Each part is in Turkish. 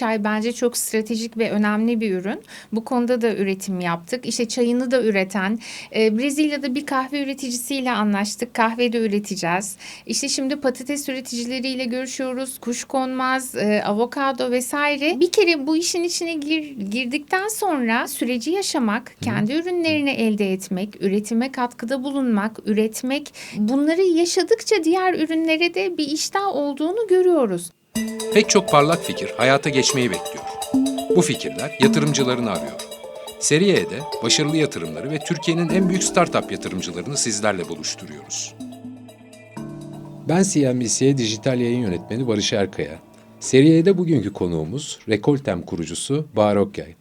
çay bence çok stratejik ve önemli bir ürün. Bu konuda da üretim yaptık. İşte çayını da üreten, e, Brezilya'da bir kahve üreticisiyle anlaştık. Kahve de üreteceğiz. İşte şimdi patates üreticileriyle görüşüyoruz. Kuşkonmaz, e, avokado vesaire. Bir kere bu işin içine gir, girdikten sonra süreci yaşamak, kendi ürünlerini elde etmek, üretime katkıda bulunmak, üretmek bunları yaşadıkça diğer ürünlere de bir iştah olduğunu görüyoruz. Pek çok parlak fikir hayata geçmeyi bekliyor. Bu fikirler yatırımcılarını arıyor. Seri E'de başarılı yatırımları ve Türkiye'nin en büyük startup yatırımcılarını sizlerle buluşturuyoruz. Ben CNBC Dijital Yayın Yönetmeni Barış Erkaya. Seri E'de bugünkü konuğumuz Rekoltem kurucusu Bahar Okyay.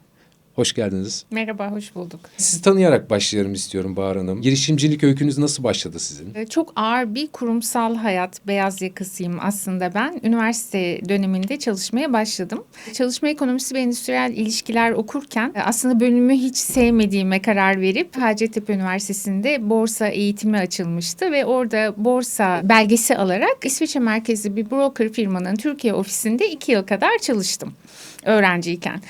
Hoş geldiniz. Merhaba, hoş bulduk. Sizi tanıyarak başlayalım istiyorum Bahar Hanım. Girişimcilik öykünüz nasıl başladı sizin? Ee, Çok ağır bir kurumsal hayat, beyaz yakasıyım aslında ben. Üniversite döneminde çalışmaya başladım. Çalışma ekonomisi ve endüstriyel ilişkiler okurken e, aslında bölümü hiç sevmediğime karar verip Hacettepe Üniversitesi'nde borsa eğitimi açılmıştı ve orada borsa belgesi alarak İsviçre merkezli bir broker firmanın Türkiye ofisinde iki yıl kadar çalıştım öğrenciyken.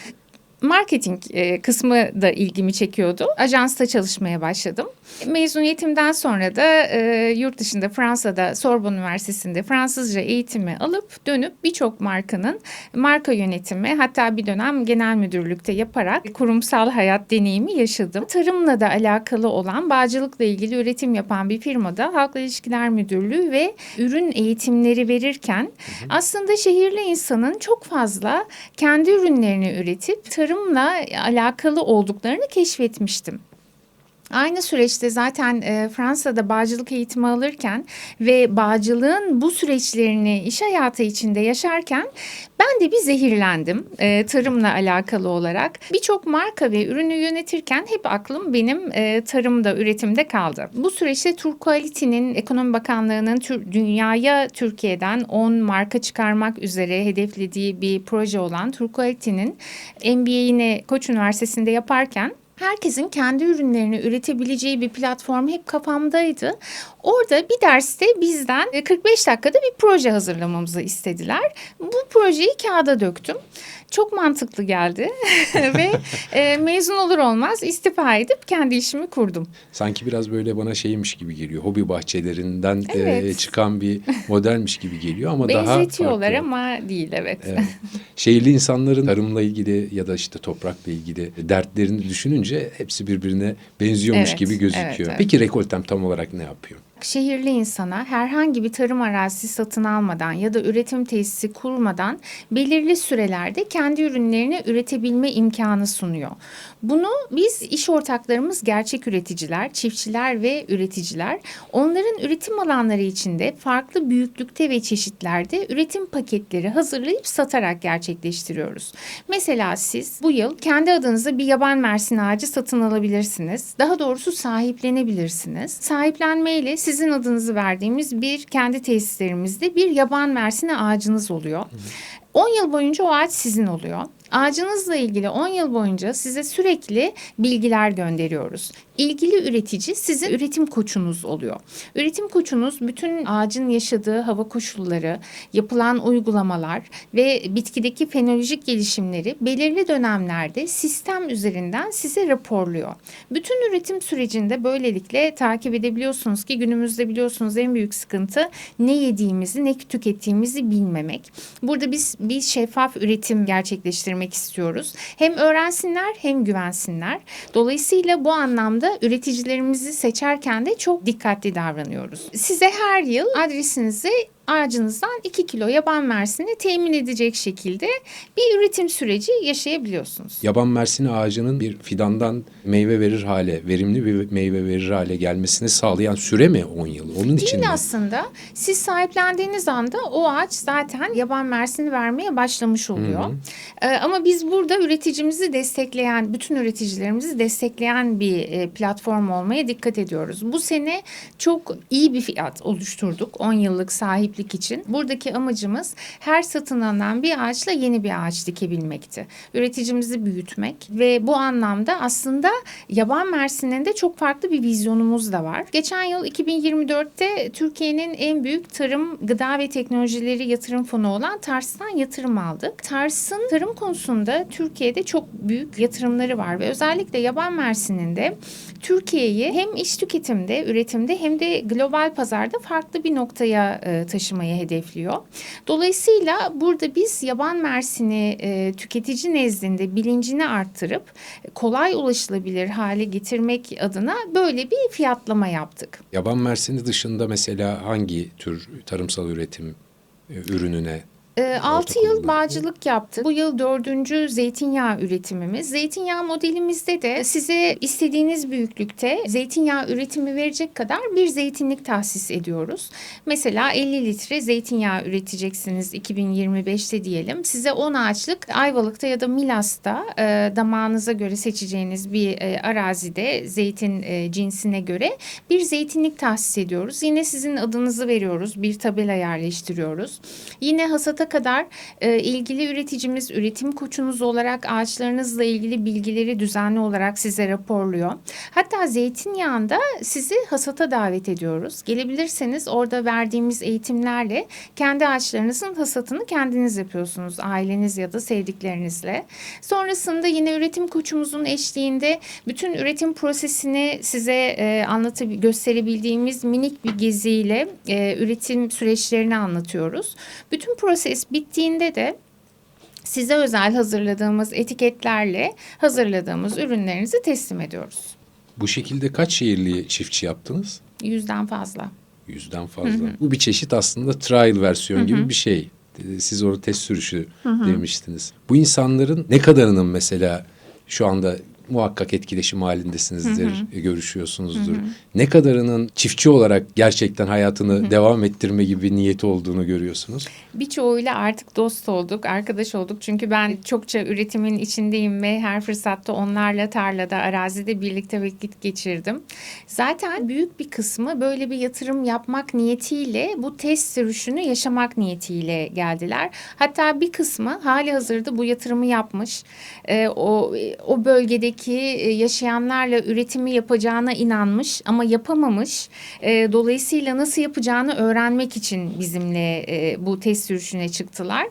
Marketing e, kısmı da ilgimi çekiyordu. Ajansta çalışmaya başladım. Mezuniyetimden sonra da e, yurt dışında Fransa'da Sorbonne Üniversitesi'nde Fransızca eğitimi alıp dönüp birçok markanın marka yönetimi hatta bir dönem genel müdürlükte yaparak kurumsal hayat deneyimi yaşadım. Tarımla da alakalı olan bağcılıkla ilgili üretim yapan bir firmada halkla ilişkiler müdürlüğü ve ürün eğitimleri verirken aslında şehirli insanın çok fazla kendi ürünlerini üretip tarımla alakalı olduklarını keşfetmiştim. Aynı süreçte zaten e, Fransa'da bağcılık eğitimi alırken ve bağcılığın bu süreçlerini iş hayatı içinde yaşarken ben de bir zehirlendim e, tarımla alakalı olarak. Birçok marka ve ürünü yönetirken hep aklım benim e, tarımda, üretimde kaldı. Bu süreçte Turquality'nin Ekonomi Bakanlığı'nın tür, dünyaya Türkiye'den 10 marka çıkarmak üzere hedeflediği bir proje olan Turquality'nin MBA'ini Koç Üniversitesi'nde yaparken herkesin kendi ürünlerini üretebileceği bir platform hep kafamdaydı. Orada bir derste bizden e, 45 dakikada bir proje hazırlamamızı istediler. Bu projeyi kağıda döktüm. Çok mantıklı geldi ve e, mezun olur olmaz istifa edip kendi işimi kurdum. Sanki biraz böyle bana şeymiş gibi geliyor. Hobi bahçelerinden e, Evet. çıkan bir modelmiş gibi geliyor ama daha Benzetiyorlar ama değil evet. Evet. Şehirli insanların tarımla ilgili ya da işte toprakla ilgili dertlerini düşününce hepsi birbirine benziyormuş Evet, gibi gözüküyor. evet, evet. Peki Rekoltem tam olarak ne yapıyor? Şehirli insana herhangi bir tarım arazisi satın almadan ya da üretim tesisi kurmadan belirli sürelerde kendi ürünlerini üretebilme imkanı sunuyor. Bunu biz iş ortaklarımız gerçek üreticiler, çiftçiler ve üreticiler onların üretim alanları içinde farklı büyüklükte ve çeşitlerde üretim paketleri hazırlayıp satarak gerçekleştiriyoruz. Mesela siz bu yıl kendi adınıza bir yaban mersin ağacı satın alabilirsiniz. Daha doğrusu sahiplenebilirsiniz. Sahiplenmeyle sizin adınızı verdiğimiz bir kendi tesislerimizde bir yaban mersini ağacınız oluyor. 10 yıl boyunca o ağaç sizin oluyor. Ağacınızla ilgili 10 yıl boyunca size sürekli bilgiler gönderiyoruz. İlgili üretici sizin üretim koçunuz oluyor. Üretim koçunuz bütün ağacın yaşadığı hava koşulları, yapılan uygulamalar ve bitkideki fenolojik gelişimleri belirli dönemlerde sistem üzerinden size raporluyor. Bütün üretim sürecinde böylelikle takip edebiliyorsunuz ki günümüzde biliyorsunuz en büyük sıkıntı ne yediğimizi ne tükettiğimizi bilmemek. Burada biz bir şeffaf üretim gerçekleştirmek istiyoruz. Hem öğrensinler hem güvensinler. Dolayısıyla bu anlamda üreticilerimizi seçerken de çok dikkatli davranıyoruz. Size her yıl adresinizi ağacınızdan 2 kilo yaban mersini temin edecek şekilde bir üretim süreci yaşayabiliyorsunuz. Yaban mersini ağacının bir fidandan meyve verir hale, verimli bir meyve verir hale gelmesini sağlayan süre mi 10 yıl? Onun için Değil mi? aslında. Siz sahiplendiğiniz anda o ağaç zaten yaban mersini vermeye başlamış oluyor. Ee, ama biz burada üreticimizi destekleyen, bütün üreticilerimizi destekleyen bir e, platform olmaya dikkat ediyoruz. Bu sene çok iyi bir fiyat oluşturduk. 10 yıllık sahiplenme çiftlik için. Buradaki amacımız her satın alınan bir ağaçla yeni bir ağaç dikebilmekti. Üreticimizi büyütmek ve bu anlamda aslında yaban mersinin de çok farklı bir vizyonumuz da var. Geçen yıl 2024'te Türkiye'nin en büyük tarım, gıda ve teknolojileri yatırım fonu olan TARS'tan yatırım aldık. TARS'ın tarım konusunda Türkiye'de çok büyük yatırımları var ve özellikle yaban mersinin de Türkiye'yi hem iş tüketimde, üretimde hem de global pazarda farklı bir noktaya e, taşımayı hedefliyor. Dolayısıyla burada biz yaban mersini e, tüketici nezdinde bilincini arttırıp e, kolay ulaşılabilir hale getirmek adına böyle bir fiyatlama yaptık. Yaban mersini dışında mesela hangi tür tarımsal üretim e, ürününe 6 yıl kullanıldı. bağcılık yaptık. Bu yıl dördüncü zeytinyağı üretimimiz. Zeytinyağı modelimizde de size istediğiniz büyüklükte zeytinyağı üretimi verecek kadar bir zeytinlik tahsis ediyoruz. Mesela 50 litre zeytinyağı üreteceksiniz 2025'te diyelim. Size 10 ağaçlık Ayvalık'ta ya da Milas'ta e, damağınıza göre seçeceğiniz bir e, arazide zeytin e, cinsine göre bir zeytinlik tahsis ediyoruz. Yine sizin adınızı veriyoruz. Bir tabela yerleştiriyoruz. Yine hasata kadar e, ilgili üreticimiz, üretim koçunuz olarak ağaçlarınızla ilgili bilgileri düzenli olarak size raporluyor. Hatta zeytinyağında sizi hasata davet ediyoruz. Gelebilirseniz orada verdiğimiz eğitimlerle kendi ağaçlarınızın hasatını kendiniz yapıyorsunuz. Aileniz ya da sevdiklerinizle. Sonrasında yine üretim koçumuzun eşliğinde bütün üretim prosesini size e, anlatıp gösterebildiğimiz minik bir geziyle e, üretim süreçlerini anlatıyoruz. Bütün proses bittiğinde de size özel hazırladığımız etiketlerle hazırladığımız ürünlerinizi teslim ediyoruz. bu şekilde kaç şehirli çiftçi yaptınız? Yüzden fazla. Yüzden fazla. Bu bir çeşit aslında trial versiyon gibi bir şey. Ee, Siz orada test sürüşü demiştiniz. Bu insanların ne kadarının mesela şu anda muhakkak etkileşim halindesinizdir, e, görüşüyorsunuzdur. Ne kadarının çiftçi olarak gerçekten hayatını devam ettirme gibi bir niyeti olduğunu görüyorsunuz. Birçoğuyla artık dost olduk, arkadaş olduk. Çünkü ben çokça üretimin içindeyim ve her fırsatta onlarla tarlada, arazide birlikte vakit geçirdim. Zaten büyük bir kısmı böyle bir yatırım yapmak niyetiyle bu test sürüşünü yaşamak niyetiyle geldiler. Hatta bir kısmı hali hazırda bu yatırımı yapmış. Ee, o o bölgedeki e, yaşayanlarla üretimi yapacağına inanmış ama yapamamış. Ee, dolayısıyla nasıl yapacağını öğrenmek için bizimle e, bu test sürüşüne çıktılar.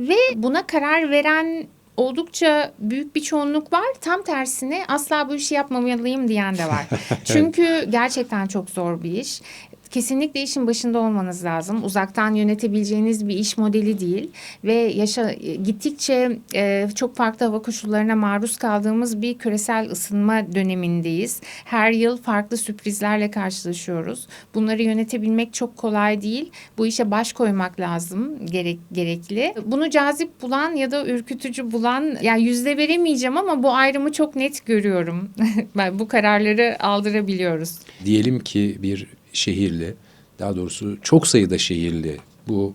Ve buna karar veren oldukça büyük bir çoğunluk var. Tam tersine asla bu işi yapmamalıyım diyen de var. Çünkü gerçekten çok zor bir iş. Kesinlikle işin başında olmanız lazım. Uzaktan yönetebileceğiniz bir iş modeli değil ve yaşa gittikçe e, çok farklı hava koşullarına maruz kaldığımız bir küresel ısınma dönemindeyiz. Her yıl farklı sürprizlerle karşılaşıyoruz. Bunları yönetebilmek çok kolay değil. Bu işe baş koymak lazım gerek gerekli. Bunu cazip bulan ya da ürkütücü bulan yani yüzde veremeyeceğim ama bu ayrımı çok net görüyorum. ben bu kararları aldırabiliyoruz. Diyelim ki bir şehirli, daha doğrusu çok sayıda şehirli bu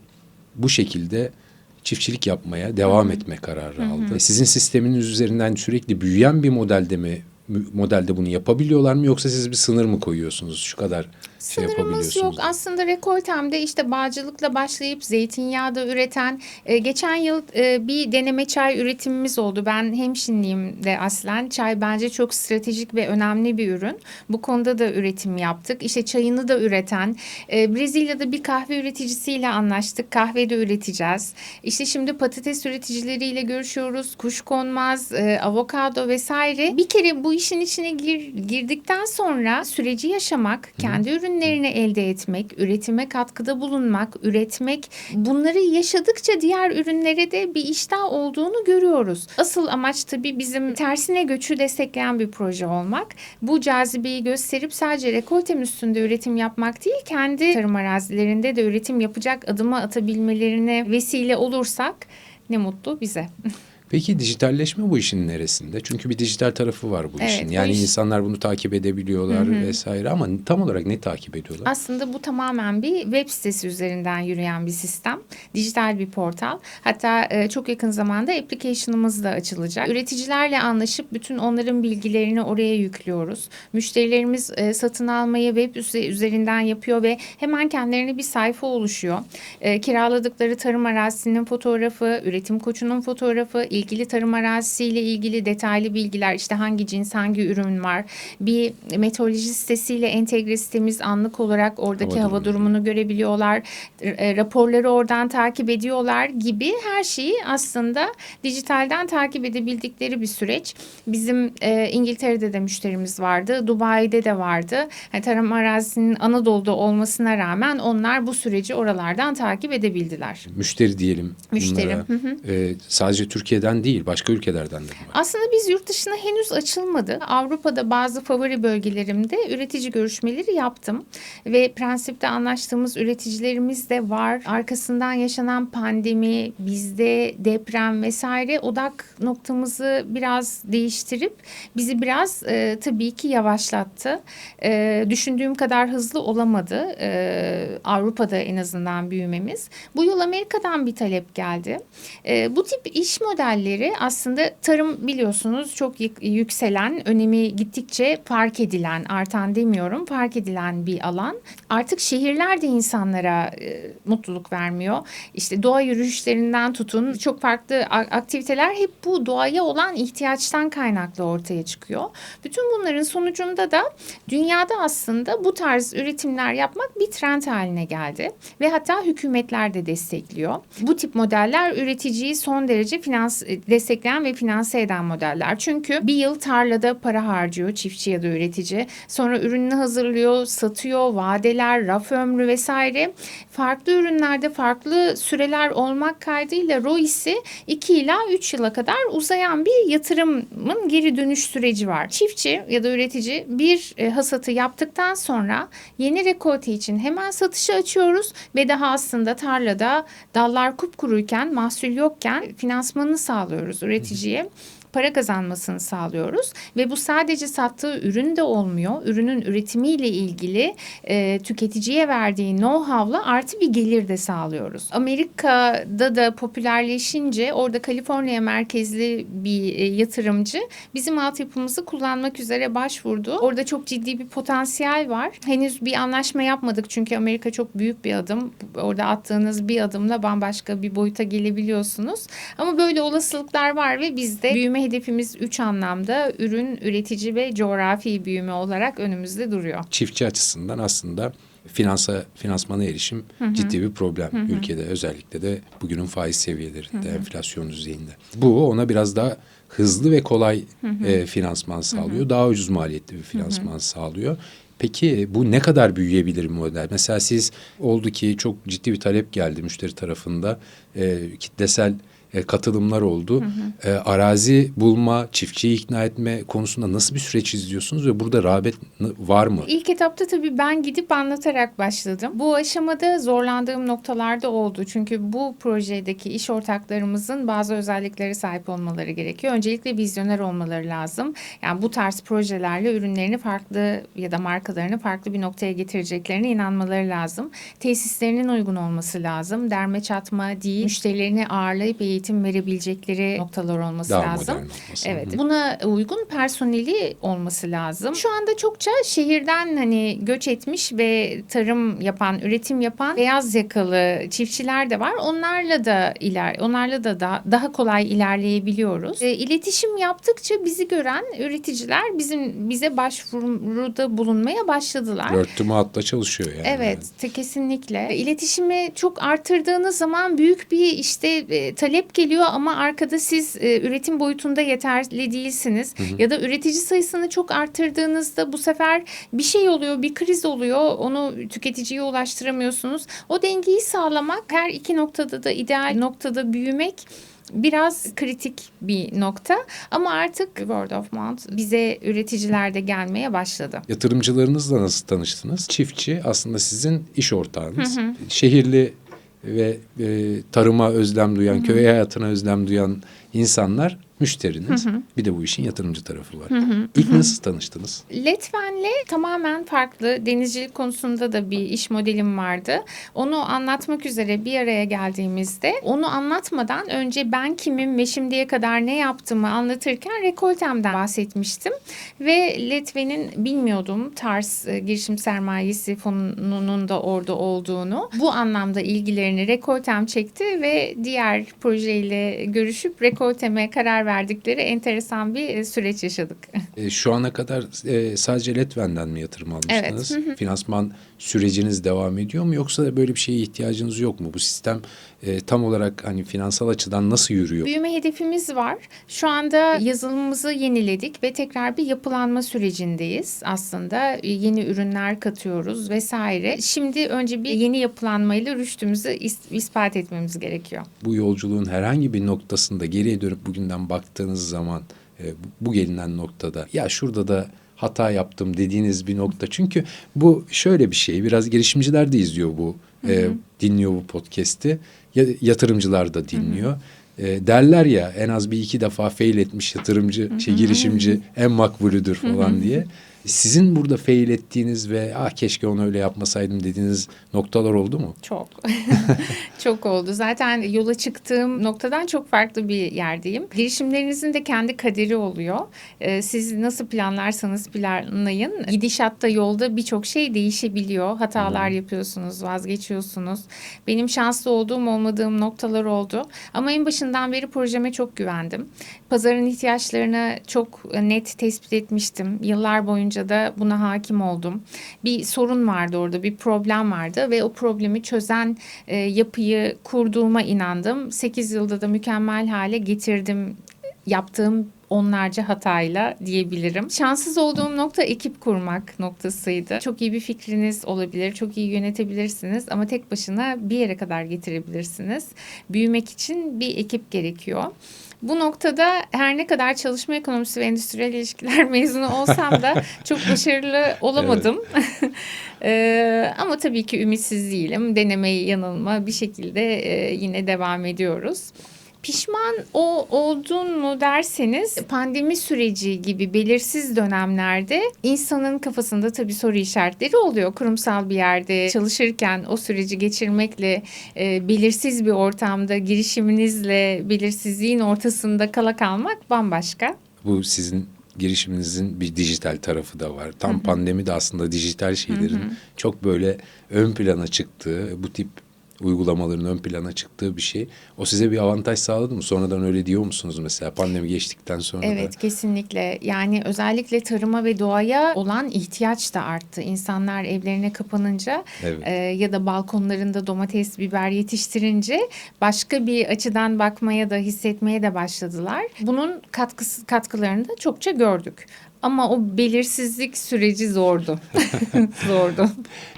bu şekilde çiftçilik yapmaya devam etme kararı aldı. Sizin sisteminiz üzerinden sürekli büyüyen bir modelde mi modelde bunu yapabiliyorlar mı yoksa siz bir sınır mı koyuyorsunuz? Şu kadar şey Sınırımız yok. Aslında rekoltemde işte bağcılıkla başlayıp zeytinyağı da üreten e, geçen yıl e, bir deneme çay üretimimiz oldu. Ben hemşinliyim de aslen. Çay bence çok stratejik ve önemli bir ürün. Bu konuda da üretim yaptık. İşte çayını da üreten e, Brezilya'da bir kahve üreticisiyle anlaştık. Kahve de üreteceğiz. İşte şimdi patates üreticileriyle görüşüyoruz. Kuşkonmaz, e, avokado vesaire. Bir kere bu işin içine gir, girdikten sonra süreci yaşamak, kendi ürünlerini elde etmek, üretime katkıda bulunmak, üretmek bunları yaşadıkça diğer ürünlere de bir iştah olduğunu görüyoruz. Asıl amaç tabii bizim tersine göçü destekleyen bir proje olmak. Bu cazibeyi gösterip sadece rekoltem üstünde üretim yapmak değil, kendi tarım arazilerinde de üretim yapacak adımı atabilmelerine vesile olursak ne mutlu bize. Peki dijitalleşme bu işin neresinde? Çünkü bir dijital tarafı var bu Evet, işin. Yani iş- insanlar bunu takip edebiliyorlar vesaire ama tam olarak ne takip ediyorlar? Aslında bu tamamen bir web sitesi üzerinden yürüyen bir sistem. Dijital bir portal. Hatta e, çok yakın zamanda application'ımız da açılacak. Üreticilerle anlaşıp bütün onların bilgilerini oraya yüklüyoruz. Müşterilerimiz e, satın almayı web üze- üzerinden yapıyor ve hemen kendilerine bir sayfa oluşuyor. E, kiraladıkları tarım arazisinin fotoğrafı, üretim koçunun fotoğrafı, ilgili tarım arazisiyle ilgili detaylı bilgiler, işte hangi cins, hangi ürün var. Bir meteoroloji sitesiyle entegre sitemiz anlık olarak oradaki Hava hava, durumunu. durumunu görebiliyorlar. E, raporları oradan takip ediyorlar gibi her şeyi aslında dijitalden takip edebildikleri bir süreç. Bizim e, İngiltere'de de müşterimiz vardı, Dubai'de de vardı. Yani tarım arazisinin Anadolu'da olmasına rağmen onlar bu süreci oralardan takip edebildiler. Müşteri diyelim. Müşteri, bunlara. hı hı. Ee, sadece Türkiye'den değil başka ülkelerden de var? Aslında biz yurt dışına henüz açılmadı. Avrupa'da bazı favori bölgelerimde üretici görüşmeleri yaptım. Ve prensipte anlaştığımız üreticilerimiz de var. Arkasından yaşanan pandemi, bizde deprem vesaire odak noktamızı biraz değiştirip bizi biraz e, tabii ki yavaşlattı. E, düşündüğüm kadar hızlı olamadı. E, Avrupa'da en azından büyümemiz. Bu yıl Amerika'dan bir talep geldi. E, bu tip iş modelleri aslında tarım biliyorsunuz çok yük- yükselen, önemi gittikçe fark edilen, artan demiyorum, fark edilen bir alan. Artık şehirler de insanlara e, mutluluk vermiyor. İşte doğa yürüyüşlerinden tutun çok farklı aktiviteler hep bu doğaya olan ihtiyaçtan kaynaklı ortaya çıkıyor. Bütün bunların sonucunda da dünyada aslında bu tarz üretimler yapmak bir trend haline geldi ve hatta hükümetler de destekliyor. Bu tip modeller üreticiyi son derece finans destekleyen ve finanse eden modeller. Çünkü bir yıl tarlada para harcıyor çiftçi ya da üretici. Sonra ürününü hazırlıyor, satıyor, vadeler, raf ömrü vesaire. Farklı ürünlerde farklı süreler olmak kaydıyla ROI'si 2 ila 3 yıla kadar uzayan bir yatırımın geri dönüş süreci var. Çiftçi ya da üretici bir e, hasatı yaptıktan sonra yeni rekolte için hemen satışa açıyoruz ve daha aslında tarlada dallar kupkuruyken, mahsul yokken finansmanını sağlıyoruz üreticiye para kazanmasını sağlıyoruz ve bu sadece sattığı ürün de olmuyor. Ürünün üretimiyle ilgili e, tüketiciye verdiği know-how'la artı bir gelir de sağlıyoruz. Amerika'da da popülerleşince orada Kaliforniya merkezli bir e, yatırımcı bizim altyapımızı kullanmak üzere başvurdu. Orada çok ciddi bir potansiyel var. Henüz bir anlaşma yapmadık çünkü Amerika çok büyük bir adım. Orada attığınız bir adımla bambaşka bir boyuta gelebiliyorsunuz. Ama böyle olasılıklar var ve bizde büyüme hedefimiz üç anlamda ürün, üretici ve coğrafi büyüme olarak önümüzde duruyor. Çiftçi açısından aslında finansa finansmana erişim ciddi bir problem ülkede özellikle de bugünün faiz seviyelerinde, enflasyon düzeyinde. Bu ona biraz daha hızlı ve kolay e, finansman sağlıyor. Daha ucuz maliyetli bir finansman sağlıyor. Peki bu ne kadar büyüyebilir model? Mesela siz oldu ki çok ciddi bir talep geldi müşteri tarafında. E, kitlesel e, katılımlar oldu. E, arazi bulma, çiftçiyi ikna etme konusunda nasıl bir süreç izliyorsunuz ve burada rağbet var mı? İlk etapta tabii ben gidip anlatarak başladım. Bu aşamada zorlandığım noktalarda oldu. Çünkü bu projedeki iş ortaklarımızın bazı özelliklere sahip olmaları gerekiyor. Öncelikle vizyoner olmaları lazım. Yani bu tarz projelerle ürünlerini farklı ya da markalarını farklı bir noktaya getireceklerine inanmaları lazım. Tesislerinin uygun olması lazım. Derme çatma değil, müşterilerini ağırlayıp eğitim verebilecekleri noktalar olması Daha lazım. modern olması. Evet. Hı. Buna uygun personeli olması lazım. Şu anda çokça şehirden hani göç etmiş ve tarım yapan, üretim yapan beyaz yakalı çiftçiler de var. Onlarla da iler onlarla da daha, daha kolay ilerleyebiliyoruz. E, iletişim yaptıkça bizi gören üreticiler bizim bize başvuruda bulunmaya başladılar. Mouth'la çalışıyor yani. Evet, te- kesinlikle. İletişimi çok artırdığınız zaman büyük bir işte e, talep geliyor ama arkada siz e, üretim boyutunda yeterli değilsiniz. Ya da üretici sayısını çok arttırdığınızda bu sefer bir şey oluyor, bir kriz oluyor. Onu tüketiciye ulaştıramıyorsunuz. O dengeyi sağlamak her iki noktada da ideal noktada büyümek biraz kritik bir nokta ama artık word of mouth bize üreticiler de gelmeye başladı. Yatırımcılarınızla nasıl tanıştınız? Çiftçi aslında sizin iş ortağınız. Şehirli ve e, tarıma özlem duyan, köy hayatına özlem duyan insanlar müşteriniz. Bir de bu işin yatırımcı tarafı var. İlk nasıl tanıştınız? Letven'le tamamen farklı denizcilik konusunda da bir iş modelim vardı. Onu anlatmak üzere bir araya geldiğimizde onu anlatmadan önce ben kimim ve şimdiye kadar ne yaptığımı anlatırken rekoltemden bahsetmiştim. Ve Letven'in bilmiyordum tarz e, girişim sermayesi fonunun da orada olduğunu. Bu anlamda ilgilerini rekoltem çekti ve diğer projeyle görüşüp rekolteme karar verdikleri enteresan bir e, süreç yaşadık. E, şu ana kadar e, sadece Letven'den mi yatırım almıştınız? Finansman süreciniz devam ediyor mu yoksa böyle bir şeye ihtiyacınız yok mu? Bu sistem e, tam olarak hani finansal açıdan nasıl yürüyor? Büyüme hedefimiz var. Şu anda yazılımımızı yeniledik ve tekrar bir yapılanma sürecindeyiz. Aslında E, yeni ürünler katıyoruz vesaire. Şimdi önce bir yeni yapılanmayla rüştümüzü is- ispat etmemiz gerekiyor. Bu yolculuğun herhangi bir noktasında geriye dönüp bugünden baktığınız zaman e, bu gelinen noktada ya şurada da hata yaptım dediğiniz bir nokta. Çünkü bu şöyle bir şey biraz girişimciler de izliyor bu e, dinliyor bu podcast'i. Ya, yatırımcılar da dinliyor. E, derler ya en az bir iki defa fail etmiş yatırımcı şey girişimci en makbulüdür falan diye. Sizin burada fail ettiğiniz ve ah keşke onu öyle yapmasaydım dediğiniz noktalar oldu mu? Çok. çok oldu. Zaten yola çıktığım noktadan çok farklı bir yerdeyim. Girişimlerinizin de kendi kaderi oluyor. Ee, siz nasıl planlarsanız planlayın. Gidişatta yolda birçok şey değişebiliyor. Hatalar yapıyorsunuz, vazgeçiyorsunuz. Benim şanslı olduğum olmadığım noktalar oldu. Ama en başından beri projeme çok güvendim. Pazarın ihtiyaçlarını çok net tespit etmiştim. Yıllar boyunca da buna hakim oldum. Bir sorun vardı orada, bir problem vardı ve o problemi çözen e, yapıyı kurduğuma inandım. 8 yılda da mükemmel hale getirdim yaptığım onlarca hatayla diyebilirim. Şanssız olduğum nokta ekip kurmak noktasıydı. Çok iyi bir fikriniz olabilir, çok iyi yönetebilirsiniz ama tek başına bir yere kadar getirebilirsiniz. Büyümek için bir ekip gerekiyor. Bu noktada her ne kadar çalışma ekonomisi ve endüstriyel ilişkiler mezunu olsam da çok başarılı olamadım. Ee, ama tabii ki ümitsiz değilim. Denemeyi yanılma bir şekilde e, yine devam ediyoruz. Pişman o oldun mu derseniz pandemi süreci gibi belirsiz dönemlerde insanın kafasında tabii soru işaretleri oluyor. Kurumsal bir yerde çalışırken o süreci geçirmekle e, belirsiz bir ortamda girişiminizle belirsizliğin ortasında kala kalmak bambaşka. Bu sizin girişiminizin bir dijital tarafı da var. Tam pandemi de aslında dijital şeylerin çok böyle ön plana çıktığı, bu tip uygulamaların ön plana çıktığı bir şey. O size bir avantaj sağladı mı? Sonradan öyle diyor musunuz mesela pandemi geçtikten sonra da? Evet kesinlikle yani özellikle tarıma ve doğaya olan ihtiyaç da arttı. İnsanlar evlerine kapanınca Evet. e, ya da balkonlarında domates, biber yetiştirince başka bir açıdan bakmaya da hissetmeye de başladılar. Bunun katkısı, katkılarını da çokça gördük. Ama o belirsizlik süreci zordu. zordu.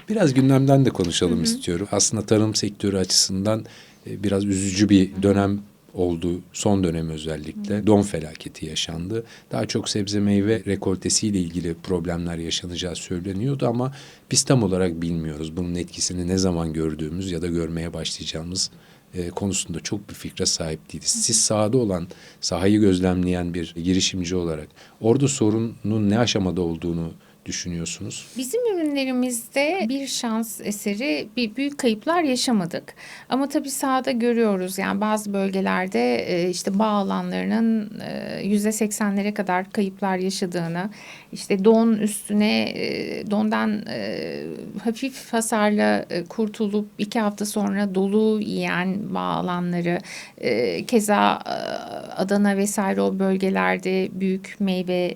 Biraz gündemden de konuşalım istiyorum. Aslında tarım sektörü açısından e, biraz üzücü bir dönem oldu. Son dönem özellikle. Don felaketi yaşandı. Daha çok sebze meyve rekoltesiyle ilgili problemler yaşanacağı söyleniyordu ama biz tam olarak bilmiyoruz. Bunun etkisini ne zaman gördüğümüz ya da görmeye başlayacağımız e, konusunda çok bir fikre sahip değiliz. Siz sahada olan, sahayı gözlemleyen bir girişimci olarak orada sorunun ne aşamada olduğunu düşünüyorsunuz? Bizim ürünlerimizde bir şans eseri bir büyük kayıplar yaşamadık. Ama tabii sahada görüyoruz yani bazı bölgelerde e, işte bağ alanlarının e, yüzde seksenlere kadar kayıplar yaşadığını, işte don üstüne e, dondan hafif hasarla kurtulup iki hafta sonra dolu yiyen bağ alanları, keza Adana vesaire o bölgelerde büyük meyve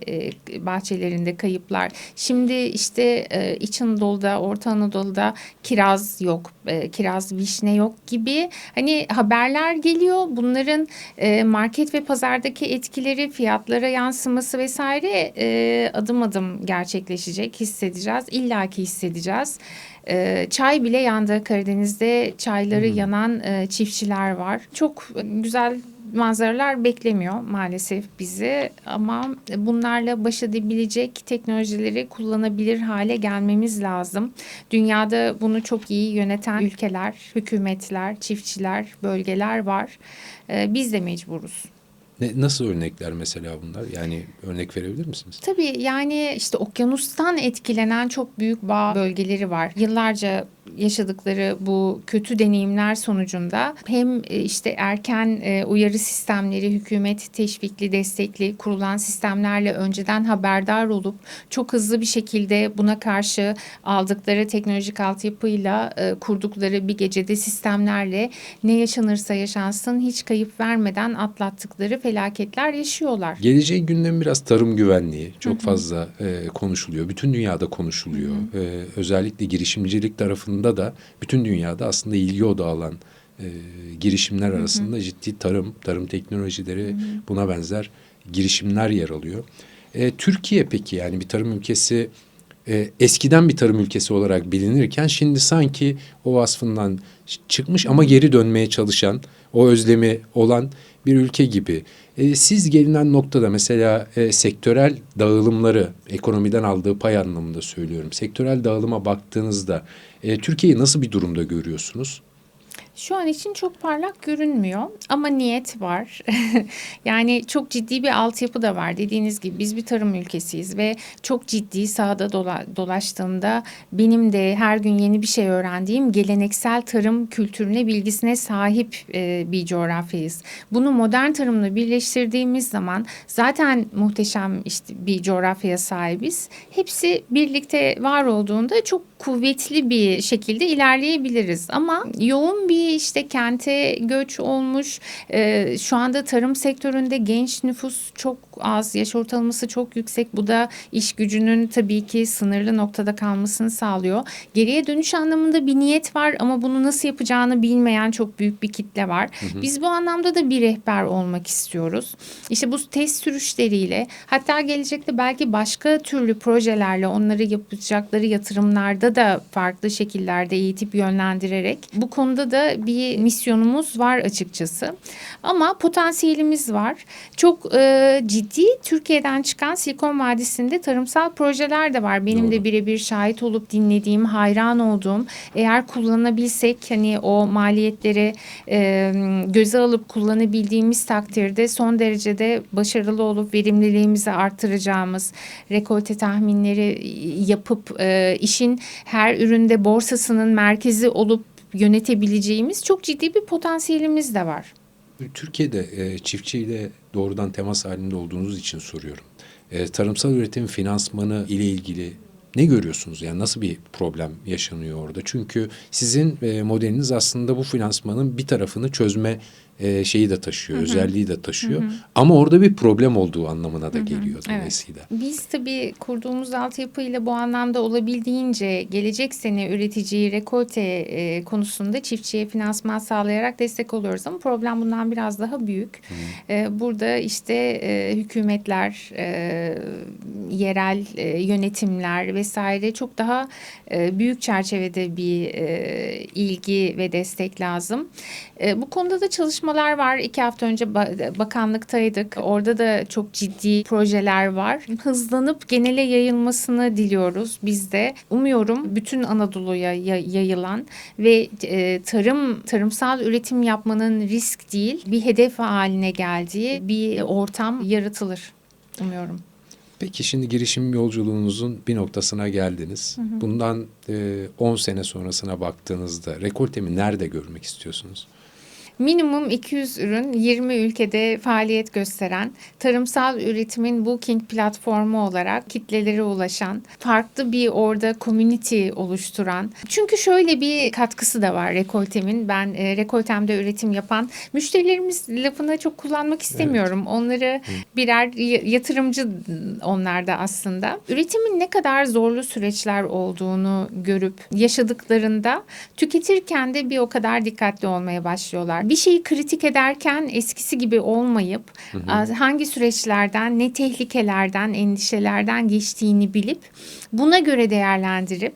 bahçelerinde kayıplar. Şimdi işte e, İç Anadolu'da, Orta Anadolu'da kiraz yok, e, kiraz vişne yok gibi hani haberler geliyor. Bunların e, market ve pazardaki etkileri, fiyatlara yansıması vesaire e, adım adım gerçekleşecek, hissedeceğiz. İlla ki hissedeceğiz. E, çay bile yandı Karadeniz'de çayları yanan e, çiftçiler var. Çok güzel manzaralar beklemiyor maalesef bizi ama bunlarla baş edebilecek teknolojileri kullanabilir hale gelmemiz lazım. Dünyada bunu çok iyi yöneten ülkeler, hükümetler, çiftçiler, bölgeler var. Ee, Biz de mecburuz. Ne, nasıl örnekler mesela bunlar? Yani örnek verebilir misiniz? Tabii yani işte okyanustan etkilenen çok büyük bağ bölgeleri var. Yıllarca yaşadıkları bu kötü deneyimler sonucunda hem e, işte erken e, uyarı sistemleri, hükümet teşvikli, destekli kurulan sistemlerle önceden haberdar olup çok hızlı bir şekilde buna karşı aldıkları teknolojik altyapıyla e, kurdukları bir gecede sistemlerle ne yaşanırsa yaşansın hiç kayıp vermeden atlattıkları felaketler yaşıyorlar. Geleceğin gündemi biraz tarım güvenliği. Çok fazla e, konuşuluyor. Bütün dünyada konuşuluyor. E, özellikle girişimcilik tarafında da bütün dünyada aslında ilgi odağı alan e, girişimler arasında ciddi tarım, tarım teknolojileri buna benzer girişimler yer alıyor. E, Türkiye peki yani bir tarım ülkesi e, eskiden bir tarım ülkesi olarak bilinirken şimdi sanki o vasfından çıkmış ama geri dönmeye çalışan, o özlemi olan bir ülke gibi. E, siz gelinen noktada mesela e, sektörel dağılımları ekonomiden aldığı pay anlamında söylüyorum. Sektörel dağılıma baktığınızda e, Türkiye'yi nasıl bir durumda görüyorsunuz? Şu an için çok parlak görünmüyor ama niyet var. yani çok ciddi bir altyapı da var. Dediğiniz gibi biz bir tarım ülkesiyiz ve çok ciddi sahada dola- dolaştığımda benim de her gün yeni bir şey öğrendiğim geleneksel tarım kültürüne, bilgisine sahip e, bir coğrafyayız. Bunu modern tarımla birleştirdiğimiz zaman zaten muhteşem işte bir coğrafyaya sahibiz. Hepsi birlikte var olduğunda çok kuvvetli bir şekilde ilerleyebiliriz. Ama yoğun bir işte kente göç olmuş. Ee, şu anda tarım sektöründe genç nüfus çok az, yaş ortalaması çok yüksek. Bu da iş gücünün tabii ki sınırlı noktada kalmasını sağlıyor. Geriye dönüş anlamında bir niyet var ama bunu nasıl yapacağını bilmeyen çok büyük bir kitle var. Biz bu anlamda da bir rehber olmak istiyoruz. İşte bu test sürüşleriyle hatta gelecekte belki başka türlü projelerle onları yapacakları yatırımlarda da farklı şekillerde eğitip yönlendirerek bu konuda da bir misyonumuz var açıkçası. Ama potansiyelimiz var. Çok e, ciddi Türkiye'den çıkan Silikon Vadisi'nde tarımsal projeler de var. Benim de birebir şahit olup dinlediğim, hayran olduğum. Eğer kullanabilsek hani o maliyetleri e, göze alıp kullanabildiğimiz takdirde son derecede başarılı olup verimliliğimizi artıracağımız rekolte tahminleri yapıp e, işin her üründe borsasının merkezi olup yönetebileceğimiz çok ciddi bir potansiyelimiz de var. Türkiye'de e, çiftçiyle doğrudan temas halinde olduğunuz için soruyorum. E, tarımsal üretim finansmanı ile ilgili ne görüyorsunuz? Yani nasıl bir problem yaşanıyor orada? Çünkü sizin e, modeliniz aslında bu finansmanın bir tarafını çözme e, şeyi de taşıyor, özelliği de taşıyor. Ama orada bir problem olduğu anlamına da geliyor dolayısıyla. Biz tabii kurduğumuz altyapıyla bu anlamda olabildiğince gelecek sene üreticiyi rekolte e, konusunda çiftçiye finansman sağlayarak destek oluyoruz. Ama problem bundan biraz daha büyük. E, burada işte e, hükümetler, e, yerel e, yönetimler vesaire çok daha e, büyük çerçevede bir e, ilgi ve destek lazım. E, bu konuda da çalışmalar var. İki hafta önce ba- bakanlıktaydık. Orada da çok ciddi projeler var. Hızlanıp genele yayılmasını diliyoruz biz de. Umuyorum bütün Anadolu'ya ya- yayılan ve e, tarım tarımsal üretim yapmanın risk değil bir hedef haline geldiği bir ortam yaratılır. Umuyorum. Peki şimdi girişim yolculuğunuzun bir noktasına geldiniz. Bundan e, 10 sene sonrasına baktığınızda rekoltemi nerede görmek istiyorsunuz? Minimum 200 ürün 20 ülkede faaliyet gösteren, tarımsal üretimin booking platformu olarak kitlelere ulaşan, farklı bir orada community oluşturan. Çünkü şöyle bir katkısı da var Rekoltem'in. Ben e, Rekoltem'de üretim yapan müşterilerimiz lafını çok kullanmak istemiyorum. Onları birer yatırımcı onlar da aslında. Üretimin ne kadar zorlu süreçler olduğunu görüp yaşadıklarında tüketirken de bir o kadar dikkatli olmaya başlıyorlar. Bir şeyi kritik ederken eskisi gibi olmayıp a, hangi süreçlerden, ne tehlikelerden, endişelerden geçtiğini bilip buna göre değerlendirip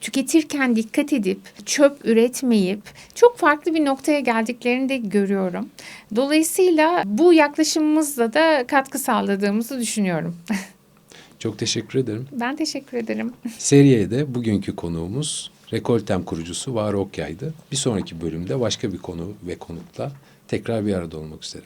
tüketirken dikkat edip çöp üretmeyip çok farklı bir noktaya geldiklerini de görüyorum. Dolayısıyla bu yaklaşımımızla da katkı sağladığımızı düşünüyorum. Çok teşekkür ederim. Ben teşekkür ederim. Seriye'de bugünkü konuğumuz Rekoltem kurucusu Var Okyay'dı. Bir sonraki bölümde başka bir konu ve konukla tekrar bir arada olmak üzere.